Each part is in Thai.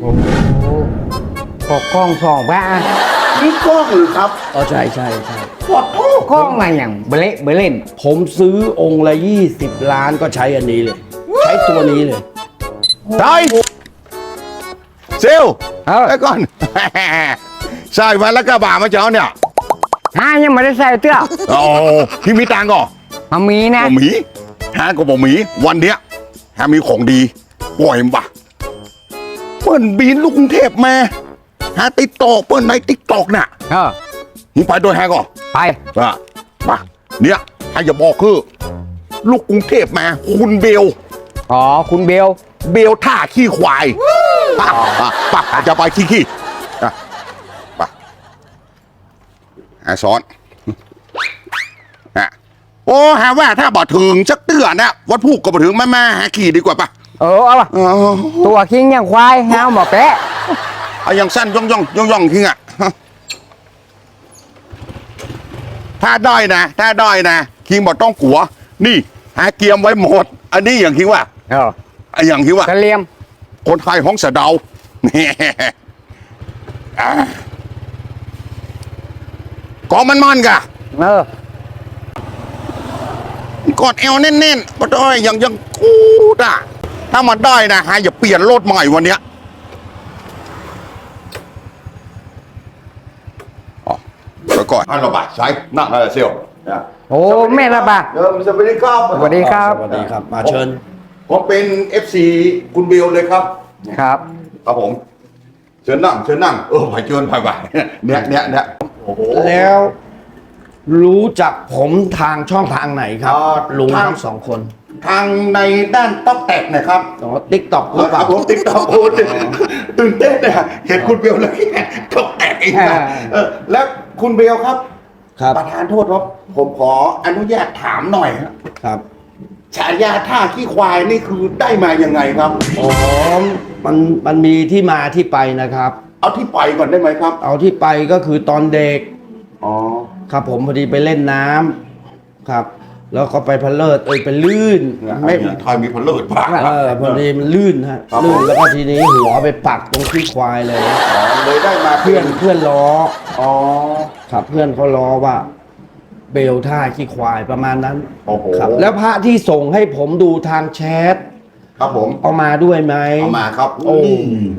โอ้โหปกกล้องสองบ้านี่กล้องหรือครับอ๋อใช่ใช่ใช่ขอโทษกล้องมาอย่างเบลเบเล่น ผมซื้อองค์ละ 20 ล้านก็ใช้อันนี้เลย ใช้ตัวนี้เลยใช่เซลลเออไอ้ก่อนใส่มาแล้วก็บ่ามาเจ้าเนี่ยหายังไม่ได้ใส่เตื้อโอ้พี่มีตังค์ก่อนมามีนะบ่หมีฮะก็บ่หมีวันเนี้ยฮะมีของดีปล่อยมันปะ เปิ้นบินลูกกรุงเทพมาฮะติ๊กตอกเปิ้นในติ๊กตอกน่ะเออมึงไปด้วยฮะก่อนไปอะมาเนี่ยให้อย่าบอกคือ ลูกกรุงเทพมา คุณเบล อ๋อคุณเบลเบลท่าขี้ควายป่ะป่ะป่ะจะไปขี้ขี้อะป่ะอะซ้อนอะโอ้หาว่าถ้าบ่ถึงจักเตือนนะวัดพูกก็บ่ถึงแม่แม่หาขี่ดีกว่าป่ะ เออเอาวะเออตัวคิงอย่างควายห้าหมอแปะเอาอย่างสั้นย่องย่องย่องย่องทิ้งอะถ้าได้นะถ้าได้นะคิงบอกต้องกลัว นี่หาเกียมไว้หมด อันนี้อย่างคิงว่าเออไอ้อย่างคิงว่ากระเลียม คนไทยห้องสะเดานี่อะกอมันมันๆกะเออกอดเอวแน่นๆมาได้ยังยังกูด่ะ ถ้ามันได้นะฮะอย่าเปลี่ยนรถใหม่วันเนี้ยอ๋อไปก่อนอันระบาดใช้นั่งอะไรเซียวโอ้แม่ละบาเออสวัสดีครับสวัสดีครับสวัสดีครับมาเชิญผมเป็น FC คุณเบลเลยครับ ครับ ครับผม เชิญนั่ง เชิญนั่ง เออไปเชิญไปไปเนี่ยเนี่ยเนี่ยโอ้โหแล้วรู้จักผมทางช่องทางไหนครับอ่าลุงทางทั้งสองคน ทางในด้านต๊อกแตกนะครับอ๋อติ๊กต็อกหรือเปล่า ผมติ๊กต็อกโอ้ยตื่นเต้นเนี่ยเห็นคุณเบลแล้วต๊อกแตกเองนะเออแล้วคุณเบลครับ ครับ ประธานโทษครับ ผมขออนุญาตถามหน่อยครับครับฉายาท่าขี้ควายนี่คือได้มายังไงครับอ๋อมันมันมีที่มาที่ไปนะครับ เอาที่ไปก่อนได้ไหมครับ เอาที่ไปก็คือตอนเด็กอ๋อครับผมพอดีไปเล่นน้ำครับ แล้วก็ไปพะเลิดเอ้ยไปลื่นไม่ไม่ทอยมีพลเลิศบ้างเออพอดีมันลื่นฮะครับลื่นแล้วก็ทีนี้หัวไปปักตรงที่ควายเลยอ๋อเลยได้มาเพื่อนเพื่อนล้ออ๋อครับเพื่อนเขาล้อว่า เบลท่าขี้ควายประมาณนั้นโอ้โหครับ แล้วพระที่ส่งให้ผมดูทางแชทครับผมเอามาด้วยไหม เอามาครับโอ้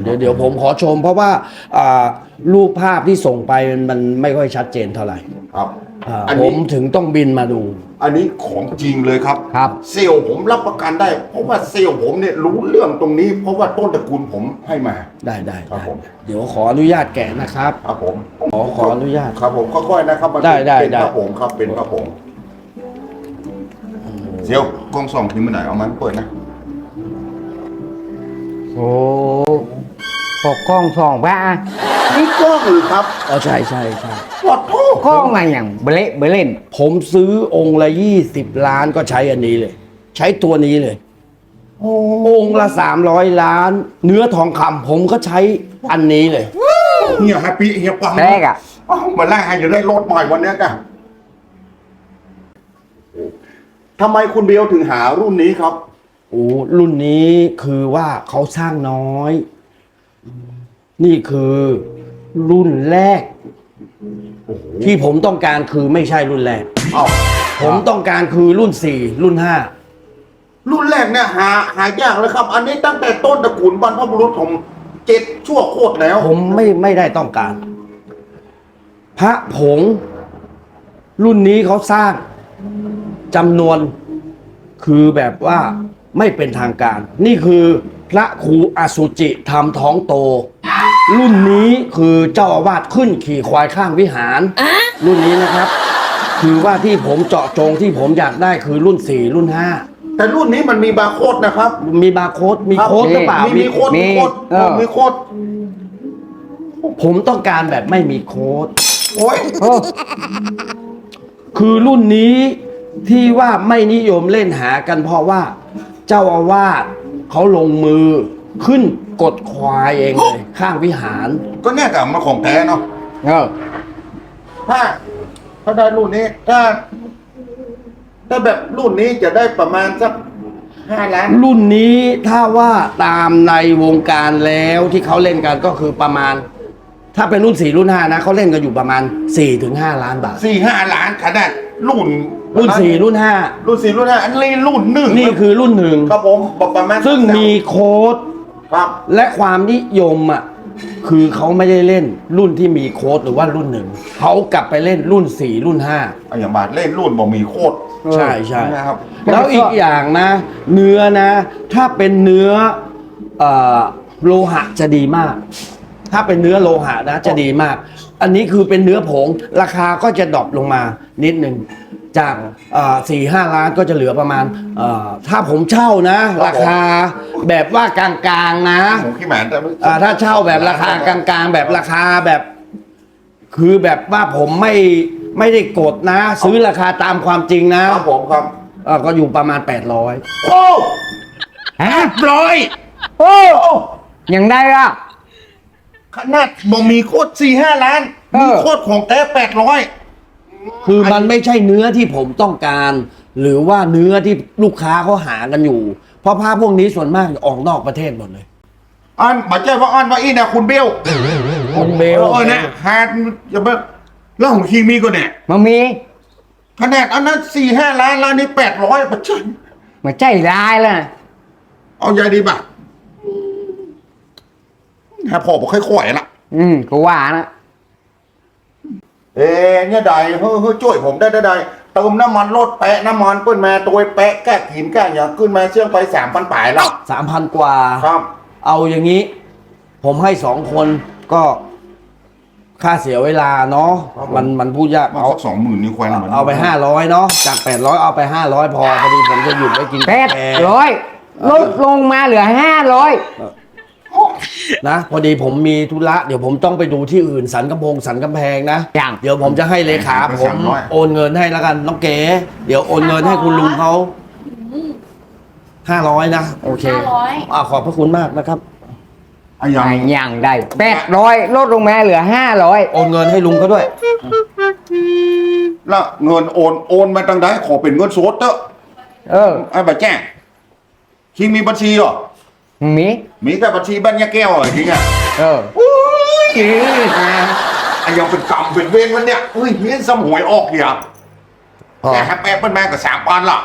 เดี๋ยวเดี๋ยวผมขอชม เพราะว่าอ่ารูปภาพที่ส่งไปมันมันไม่ค่อยชัดเจนเท่าไหร่ครับอ่าอันผนี้ มถึงต้องบินมาดู อันนี้ของจริงเลยครับ ครับ เซลล์ผมรับประกันได้ เพราะว่าเซลล์ผมเนี่ยรู้เรื่องตรงนี้ เพราะว่าต้นตระกูลผมให้มา ได้ได้ครับได้ผม เดี๋ยวขออนุญาตแกะนะครับ ครับผมขอขออนุญาตครับผมค่อยๆนะครับมันได้ได้เป็นได้ พระผมครับเป็นพระผมเซลล์กล้องส่องทิ้งไปไหนเอามันเปิดนะโอ้ปกกล้องสองบ้านี่กล้องหรือครับ อ๋อใช่ใช่ใช่ขอโท ษกล้องมาอย่างเบลเบเล่น ผมซื้อองค์ละ20ล้านก็ใช้อันนี้เลย ใช้ตัวนี้เลยโอ้องค์ละ300ล้าน เนื้อทองคำผมก็ใช้อันนี้เลยเฮียแฮปปี้เฮียปังแรกอะอ้าวมาแรกให้จะได้รถใหม่วันเนี้ยกันทำไมคุณเบลถึงหารุ่นนี้ครับโอ้รุ่นนี้คือว่าเขาสร้างน้อย นี่คือรุ่นแรก ที่ผมต้องการคือไม่ใช่รุ่นแรกเอ้าผมต้องการคือรุ่นสี่รุ่นห้ารุ่นแรกเนี่ยหาหายากเลยครับ อันนี้ตั้งแต่ต้นตระกูลบรรพบุรุษผมเจ็ดชั่วโคตรแล้วผมไม่ไม่ได้ต้องการ พระผง รุ่นนี้เขาสร้างจำนวนคือแบบว่าไม่เป็นทางการ นี่คือพระครูอสุจิทำท้องโต รุ่นนี้คือเจ้าอาวาสขึ้นขี่ควายข้างวิหารรุ่นนี้นะครับ คือว่าที่ผมเจาะจงที่ผมอยากได้คือรุ่นสี่รุ่นห้าแต่รุ่นนี้มันมีบาร์โค้ดนะครับมีบาร์โค้ดมีโค้ดหรือเปล่ามีมีโค้ดมีโค้ดเออ มีโค้ดผมต้องการแบบไม่มีโค้ด โอ้ยโอ้คือรุ่นนี้ที่ว่าไม่นิยมเล่นหากันเพราะว่า เจ้าอาวาสเขาลงมือขึ้นกดควายเองเลย ข้างวิหาร ก็เนี่ยกับมันของแท้เนาะเออถ้าถ้าได้รุ่นนี้ ถ้าถ้าแบบรุ่นนี้จะได้ประมาณสักห้าล้าน รุ่นนี้ถ้าว่าตามในวงการแล้วที่เขาเล่นกันก็คือประมาณ ถ้าเป็นรุ่นสี่รุ่นห้านะเขาเล่นกันอยู่ประมาณ4ี่ถึงห้าล้านบาทสี่ห้าล้านขนาดรุ่นรุ่นสี่รุ่นห้ารุ่นสี่รุ่นห้าอันนี้รุ่นหนึ่งนี่คือรุ่นหนึ่งครับผมประมาณซึ่งมีโค้ด ครับ และความนิยมอะคือเขาไม่ได้เล่นรุ่นที่มีโค้ดหรือว่ารุ่นหนึ่งเขากลับไปเล่นรุ่นสี่รุ่นห้าเอาอย่างบาทเล่นรุ่นบ่มีโคตรใช่ใช่นะครับ แล้วอีกอย่างนะ เนื้อนะ ถ้าเป็นเนื้อเอ่อโลหะจะดีมาก ถ้าเป็นเนื้อโลหะนะจะดีมาก อันนี้คือเป็นเนื้อผงราคาก็จะดรอปลงมานิดหนึ่ง จากสี่ห้าล้านก็จะเหลือประมาณเอ่อถ้าผมเช่านะ ราคาแบบว่ากลางๆนะหมูขี้หมาแต่ไม่อ่าถ้าเช่าแบบราคากลางๆ แบบราคาแบบ คือแบบว่าผมไม่ไม่ได้กดนะ ซื้อราคาตามความจริงนะครับผมครับเอ่อก็อยู่ประมาณ 800 โอ้ฮะร้อยโอ้ยังได้ละขนาดบ่มีโคตรสี่ห้าล้านเอมีอโคตรของแท้แปดร้อย คือมันไม่ใช่เนื้อที่ผมต้องการ หรือว่าเนื้อที่ลูกค้าเขาหากันอยู่ เพราะผ้าพวกนี้ส่วนมากออกนอกประเทศหมดเลยอันบัจเจ้ว่าอันว่าอีนะคุณเบลคุณเบล เออนะฮาดอย่าเพิ่งแล้วของคิงมีก็เนี่ยมันมีขนาดอันนั้นสี่ห้าล้านล้านนี้แปดร้อยบัจเจ้มันใจร้ายแล้วนะเอาใจดีป่ะฮะพอบอกค่อยๆละอืมก็ว่านะ เอ๊ะเนี่ยใดเฮ้ยเฮ้ยช่วยผมได้ได้ได้เติมน้ำมันรถแปะน้ำมันเปิ้นมาตัวแปะแก้กินแก้อย่างขึ้นมาเชื่องไปสามพันปลายแล้ว3,000กว่า ครับ เอาอย่างนี้ ผมให้สองคนก็ค่าเสียเวลาเนาะมันมันพูดยากเอาเอาสักสองหมื่นนี่ควรมันเอาไปห้าร้อยเนาะจากแปดร้อยเอาไปห้าร้อยพอพอดีผมจะหยุดไว้กินแปกาดแฟร้อยลดลงมาเหลือห้าร้อย นะ พอดีผมมีธุระเดี๋ยวผมต้องไปดูที่อื่นสันกำพงสันกำแพงนะ อย่าง เดี๋ยวผมจะให้เลขาผมโอนเงินให้แล้วกันน้องเก๋เดี๋ยวโอนเงินให้คุณลุงเขาห้าร้อยนะโอเค500อ่าขอบพระคุณมากนะครับ อะอย่างอย่างได้แปดร้อยลดลงมาเหลือห้าร้อยโอนเงินให้ลุงเขาด้วย แล้วเงินโอนโอนมาตั้งได้ขอเป็นเงินสดเถอะเออไอ้บัจแจ้งคิงมีบัญชีเหรอ มีมีแต่บัญชีบ้านยาแก้วเหรอจริงอะเอออุ้ยไอ้ยังเป็นกรรมเป็นเวรวันเนี้ยอุ้ยเฮียนสมหวยออกเหี้ยพอแต่แฮปปี้เปิ้ลแม่กับสามปันล่ะ